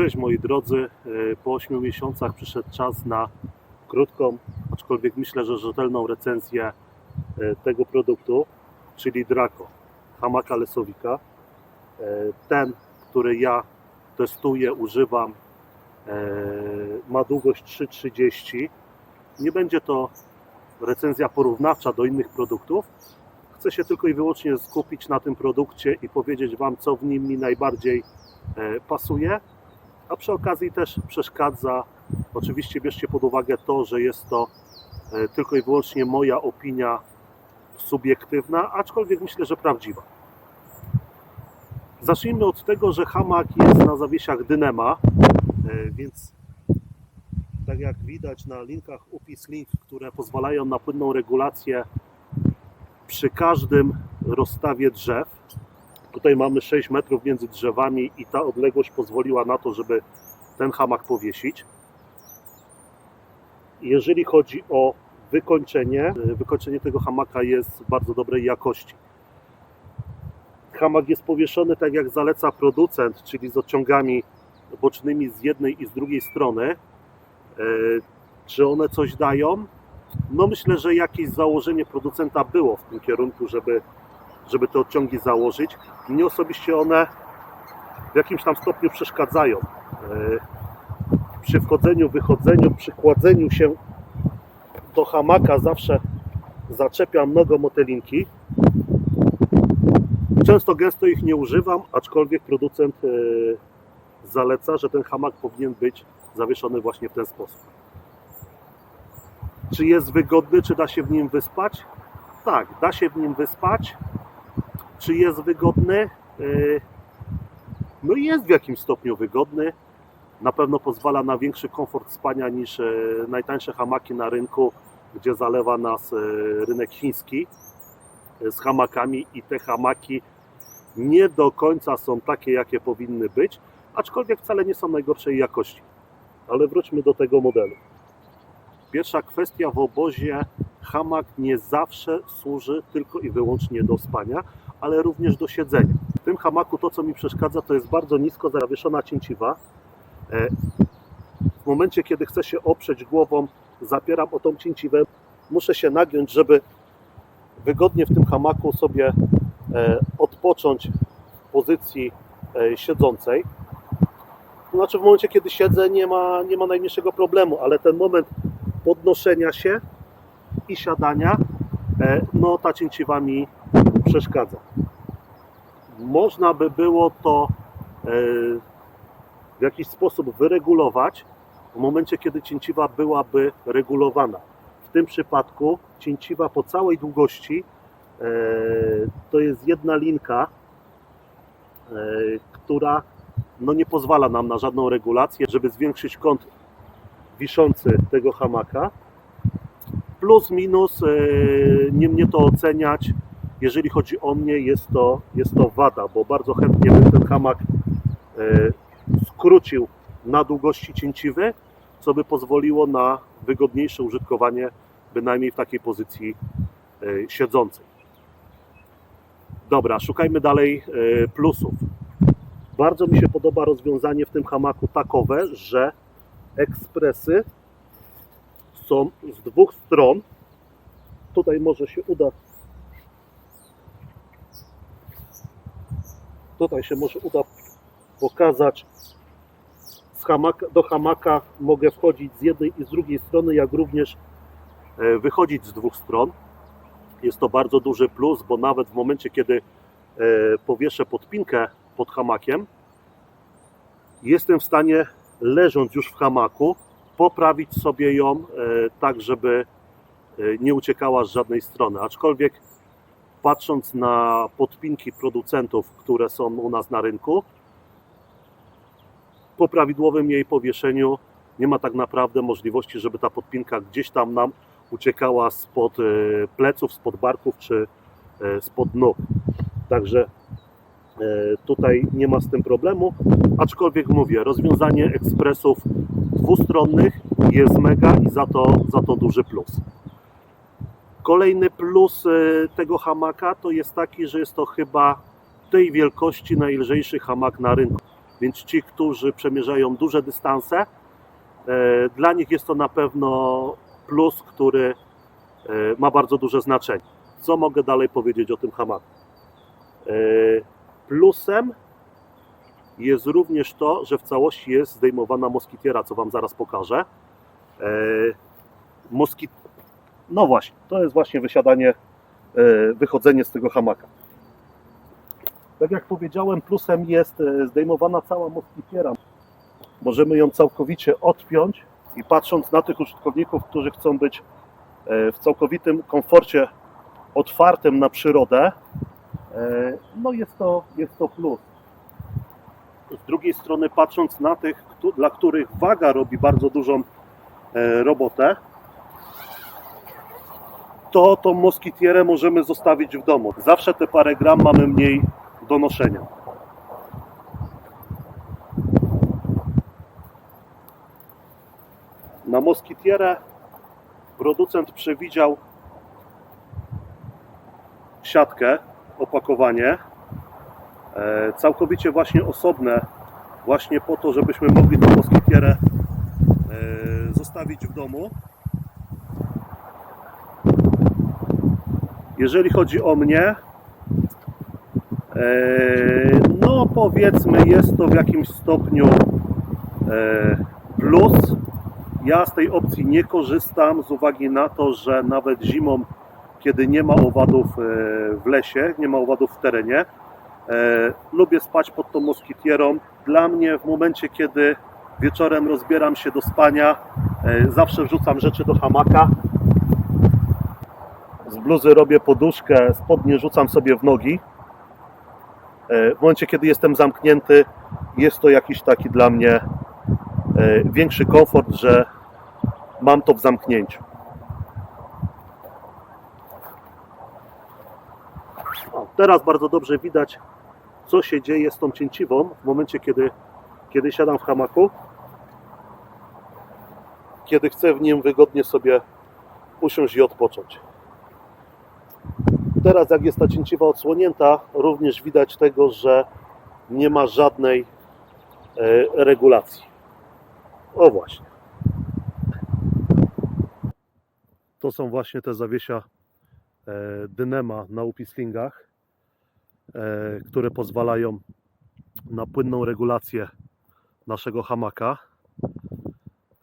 Cześć moi drodzy, E, po 8 miesiącach przyszedł czas na krótką, aczkolwiek myślę, że rzetelną recenzję e, tego produktu, czyli Draco, hamaka lesowika. E, Ten, który ja testuję, używam, ma długość 3,30. Nie będzie to recenzja porównawcza do innych produktów. Chcę się tylko i wyłącznie skupić na tym produkcie i powiedzieć Wam, co w nim mi najbardziej pasuje a przy okazji też przeszkadza. Oczywiście bierzcie pod uwagę to, że jest to e, tylko i wyłącznie moja opinia subiektywna, aczkolwiek myślę, że prawdziwa. Zacznijmy od tego, że hamak jest na zawiesiach Dynema, e, więc tak jak widać na linkach UPIS Link, które pozwalają na płynną regulację przy każdym rozstawie drzew, Tutaj mamy 6 metrów między drzewami i ta odległość pozwoliła na to, żeby ten hamak powiesić. Jeżeli chodzi o wykończenie, wykończenie tego hamaka jest bardzo dobrej jakości. Hamak jest powieszony tak jak zaleca producent, czyli z odciągami bocznymi z jednej i z drugiej strony. E, Czy one coś dają? No myślę, że jakieś założenie producenta było w tym kierunku, żeby żeby te odciągi założyć. Mnie osobiście one w jakimś tam stopniu przeszkadzają. E, Przy wchodzeniu, wychodzeniu, przy kładzeniu się do hamaka zawsze zaczepiam nogą motelinki. Często gęsto ich nie używam, aczkolwiek producent e, zaleca, że ten hamak powinien być zawieszony właśnie w ten sposób. Czy jest wygodny, czy da się w nim wyspać? Tak, da się w nim wyspać. Czy jest wygodny? Yy, No jest w jakimś stopniu wygodny. Na pewno pozwala na większy komfort spania niż e, najtańsze hamaki na rynku, gdzie zalewa nas e, rynek chiński z hamakami i te hamaki nie do końca są takie, jakie powinny być, aczkolwiek wcale nie są najgorszej jakości. Ale wróćmy do tego modelu. Pierwsza kwestia w obozie hamak nie zawsze służy tylko i wyłącznie do spania, ale również do siedzenia. W tym hamaku to, co mi przeszkadza, to jest bardzo nisko zawieszona cięciwa. E, W momencie, kiedy chcę się oprzeć głową, zapieram o tą cięciwę, muszę się nagiąć, żeby wygodnie w tym hamaku sobie e, odpocząć w pozycji e, siedzącej. Znaczy w momencie, kiedy siedzę, nie ma, nie ma najmniejszego problemu, ale ten moment podnoszenia się i siadania, e, no ta cięciwa mi przeszkadza. Można by było to e, w jakiś sposób wyregulować w momencie, kiedy cięciwa byłaby regulowana. W tym przypadku cięciwa po całej długości e, to jest jedna linka, która no nie pozwala nam na żadną regulację, żeby zwiększyć kąt wiszący tego hamaka. Plus, minus, e, nie mnie to oceniać. Jeżeli chodzi o mnie, jest to, jest to wada, bo bardzo chętnie bym ten hamak e, skrócił na długości cięciwy, co by pozwoliło na wygodniejsze użytkowanie, bynajmniej w takiej pozycji e, siedzącej. Dobra, szukajmy dalej plusów. Bardzo mi się podoba rozwiązanie w tym hamaku takowe, że ekspresy są z dwóch stron. Tutaj może się uda. Tutaj się może uda pokazać. Hamaka, do hamaka mogę wchodzić z jednej i z drugiej strony, jak również e, wychodzić z dwóch stron. Jest to bardzo duży plus, bo nawet w momencie, kiedy e, powieszę podpinkę pod hamakiem, jestem w stanie leżąc już w hamaku, poprawić sobie ją e, tak, żeby e, nie uciekała z żadnej strony. Aczkolwiek patrząc na podpinki producentów, które są u nas na rynku, po prawidłowym jej powieszeniu nie ma tak naprawdę możliwości, żeby ta podpinka gdzieś tam nam uciekała spod e, pleców, spod barków czy spod nóg. Także tutaj nie ma z tym problemu, aczkolwiek mówię, rozwiązanie ekspresów dwustronnych jest mega i za to, za to duży plus. Kolejny plus e, tego hamaka to jest taki, że jest to chyba tej wielkości najlżejszy hamak na rynku. Więc ci, którzy przemierzają duże dystanse, e, dla nich jest to na pewno plus, który e, ma bardzo duże znaczenie. Co mogę dalej powiedzieć o tym hamaku? Plusem jest również to, że w całości jest zdejmowana moskitiera, co Wam zaraz pokażę. E, Moskit... No właśnie, to jest właśnie wysiadanie, e, wychodzenie z tego hamaka. Tak jak powiedziałem, plusem jest e, zdejmowana cała moskitiera. Możemy ją całkowicie odpiąć i patrząc na tych użytkowników, którzy chcą być w całkowitym komforcie otwartym na przyrodę, no jest to, jest to plus. Z drugiej strony, patrząc na tych, dla których waga robi bardzo dużą e, robotę, to tą moskitierę możemy zostawić w domu. Zawsze te parę gram mamy mniej do noszenia. Na moskitierę producent przewidział siatkę, opakowanie, całkowicie właśnie osobne, właśnie po to, żebyśmy mogli tą moskitierę e, zostawić w domu. Jeżeli chodzi o mnie, e, no powiedzmy jest to w jakimś stopniu e, plus. Ja z tej opcji nie korzystam z uwagi na to, że nawet zimą, kiedy nie ma owadów e, w lesie, nie ma owadów w terenie, e, lubię spać pod tą moskitierą. Dla mnie w momencie, kiedy wieczorem rozbieram się do spania, e, zawsze wrzucam rzeczy do hamaka. Z bluzy robię poduszkę, spodnie rzucam sobie w nogi. E, W momencie, kiedy jestem zamknięty, jest to jakiś taki dla mnie e, większy komfort, że mam to w zamknięciu. Teraz bardzo dobrze widać, co się dzieje z tą cięciwą w momencie, kiedy, kiedy siadam w hamaku, kiedy chcę w nim wygodnie sobie usiąść i odpocząć. Teraz, jak jest ta cięciwa odsłonięta, również widać tego, że nie ma żadnej e, regulacji. O właśnie. To są właśnie te zawiesia e, Dynema na upislingach, które pozwalają na płynną regulację naszego hamaka.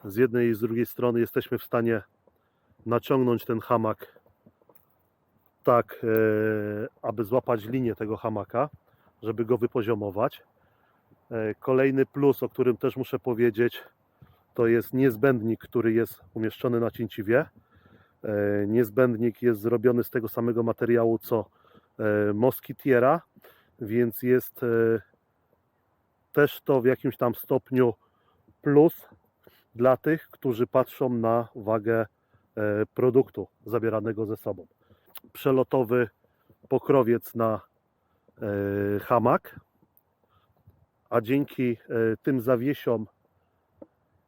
Z jednej i z drugiej strony jesteśmy w stanie naciągnąć ten hamak tak, e, aby złapać linię tego hamaka, żeby go wypoziomować. E, Kolejny plus, o którym też muszę powiedzieć, to jest niezbędnik, który jest umieszczony na cięciwie. E, Niezbędnik jest zrobiony z tego samego materiału co e, moskitiera, więc jest e, też to w jakimś tam stopniu plus dla tych, którzy patrzą na wagę e, produktu zabieranego ze sobą. Przelotowy pokrowiec na e, hamak, a dzięki e, tym zawiesiom,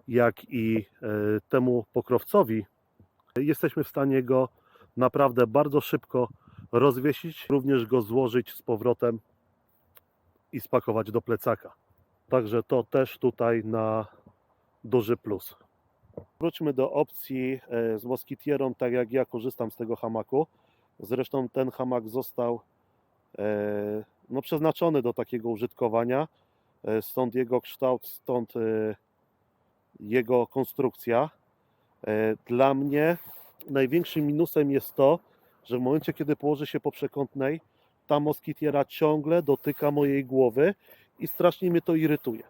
jak i e, temu pokrowcowi, jesteśmy w stanie go naprawdę bardzo szybko rozwiesić, również go złożyć z powrotem i spakować do plecaka. Także to też tutaj na duży plus. Wróćmy do opcji e, z moskitierą, tak jak ja korzystam z tego hamaku. Zresztą ten hamak został e, no, przeznaczony do takiego użytkowania, e, stąd jego kształt, stąd jego konstrukcja. Dla mnie największym minusem jest to, że w momencie, kiedy położę się po przekątnej, ta moskitiera ciągle dotyka mojej głowy i strasznie mnie to irytuje.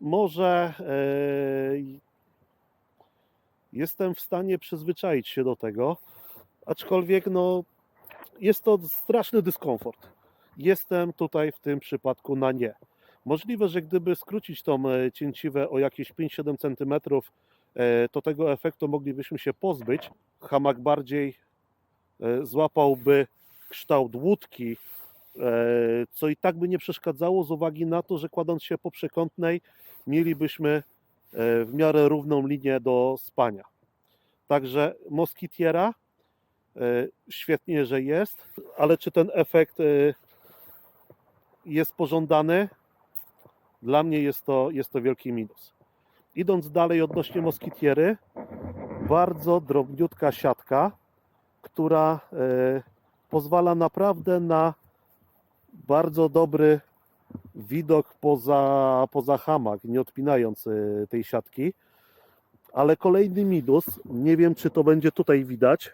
Może e, jestem w stanie przyzwyczaić się do tego, aczkolwiek no, jest to straszny dyskomfort. Jestem tutaj w tym przypadku na nie. Możliwe, że gdyby skrócić tą e, cięciwę o jakieś 5-7 cm, e, to tego efektu moglibyśmy się pozbyć. Hamak bardziej e, złapałby kształt łódki, e, co i tak by nie przeszkadzało z uwagi na to, że kładąc się po przekątnej mielibyśmy e, w miarę równą linię do spania. Także moskitiera e, świetnie, że jest, ale czy ten efekt e, jest pożądany, dla mnie jest to, jest to wielki minus. Idąc dalej odnośnie moskitiery, bardzo drobniutka siatka, która e, pozwala naprawdę na bardzo dobry widok poza, poza hamak, nie odpinając e, tej siatki. Ale kolejny minus, nie wiem czy to będzie tutaj widać.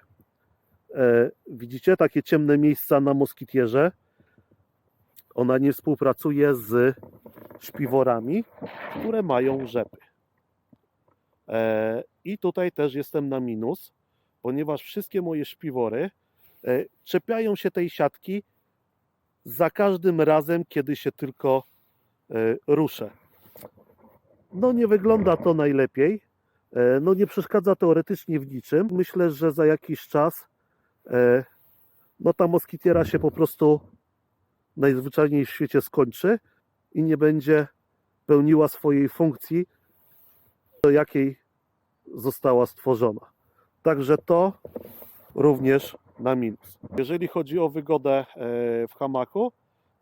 E, widzicie takie ciemne miejsca na moskitierze? Ona nie współpracuje z śpiworami, które mają rzepy. E, I tutaj też jestem na minus, ponieważ wszystkie moje śpiwory e, czepiają się tej siatki za każdym razem, kiedy się tylko e, ruszę. No nie wygląda to najlepiej. No nie przeszkadza teoretycznie w niczym. Myślę, że za jakiś czas no ta moskitiera się po prostu najzwyczajniej w świecie skończy i nie będzie pełniła swojej funkcji, do jakiej została stworzona. Także to również na minus. Jeżeli chodzi o wygodę e, w hamaku,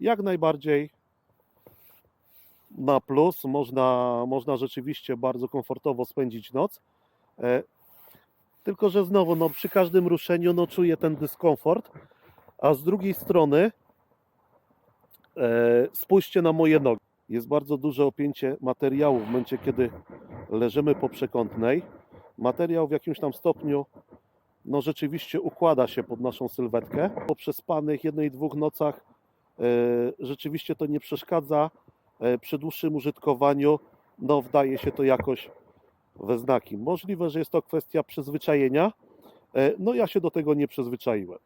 jak najbardziej na plus. Można, można rzeczywiście bardzo komfortowo spędzić noc. E, Tylko, że znowu no, przy każdym ruszeniu no, czuję ten dyskomfort, a z drugiej strony e, spójrzcie na moje nogi. Jest bardzo duże opięcie materiału w momencie, kiedy leżymy po przekątnej. Materiał w jakimś tam stopniu no rzeczywiście układa się pod naszą sylwetkę. Po przespanych jednej, dwóch nocach e, rzeczywiście to nie przeszkadza. E, Przy dłuższym użytkowaniu no wdaje się to jakoś we znaki. Możliwe, że jest to kwestia przyzwyczajenia. E, No ja się do tego nie przyzwyczaiłem.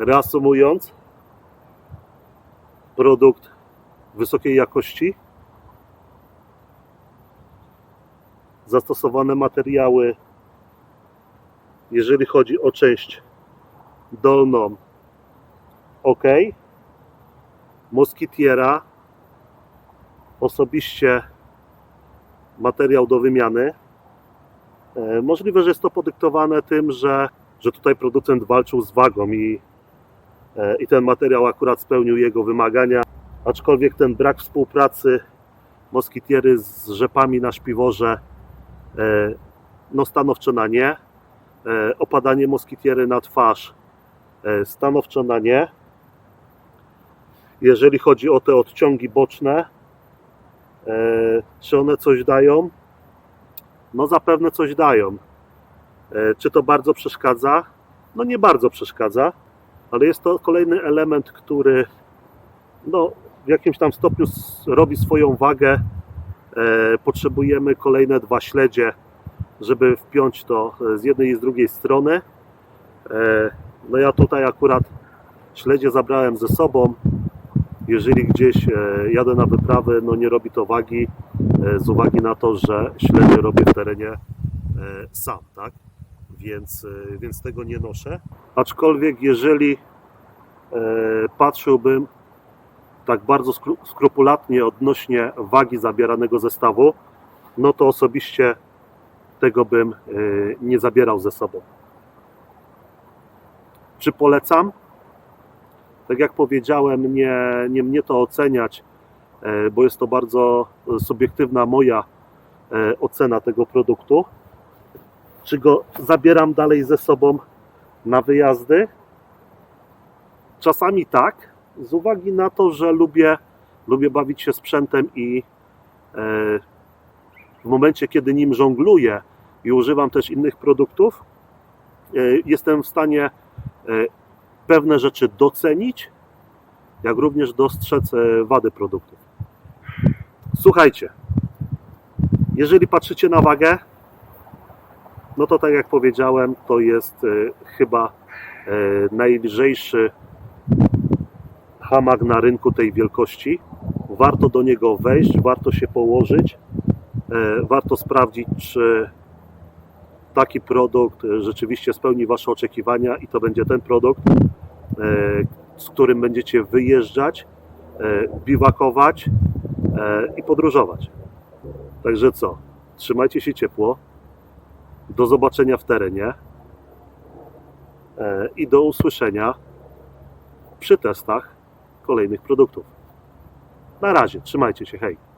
Reasumując, produkt wysokiej jakości, zastosowane materiały, jeżeli chodzi o część dolną, ok. Moskitiera, osobiście materiał do wymiany. E, Możliwe, że jest to podyktowane tym, że, że tutaj producent walczył z wagą i i ten materiał akurat spełnił jego wymagania. Aczkolwiek ten brak współpracy moskitiery z rzepami na śpiworze e, no stanowczo na nie. E, Opadanie moskitiery na twarz e, stanowczo na nie. Jeżeli chodzi o te odciągi boczne, e, czy one coś dają? No zapewne coś dają. E, Czy to bardzo przeszkadza? No nie bardzo przeszkadza ale jest to kolejny element, który no, w jakimś tam stopniu robi swoją wagę. E, potrzebujemy kolejne dwa śledzie, żeby wpiąć to e, z jednej i z drugiej strony. E, no ja tutaj akurat śledzie zabrałem ze sobą. Jeżeli gdzieś jadę na wyprawy, no nie robi to wagi z uwagi na to, że śledzie robię w terenie sam, tak? Więc, e, więc tego nie noszę. Aczkolwiek jeżeli e, patrzyłbym tak bardzo skru, skrupulatnie odnośnie wagi zabieranego zestawu, no to osobiście tego bym e, nie zabierał ze sobą. Czy polecam? Tak jak powiedziałem, nie, nie mnie to oceniać, bo jest to bardzo subiektywna moja ocena tego produktu. Czy go zabieram dalej ze sobą na wyjazdy? Czasami tak, z uwagi na to, że lubię, lubię bawić się sprzętem i e, w momencie, kiedy nim żongluję i używam też innych produktów, e, jestem w stanie e, pewne rzeczy docenić, jak również dostrzec wady produktów. Słuchajcie, jeżeli patrzycie na wagę, no to tak jak powiedziałem, to jest e, chyba e, najlżejszy hamak na rynku tej wielkości. warto do niego wejść, warto się położyć, e, warto sprawdzić, czy taki produkt rzeczywiście spełni Wasze oczekiwania i to będzie ten produkt, z którym będziecie wyjeżdżać, biwakować i podróżować. Także co? Trzymajcie się ciepło. Do zobaczenia w terenie e, i do usłyszenia przy testach kolejnych produktów. Na razie, trzymajcie się, hej.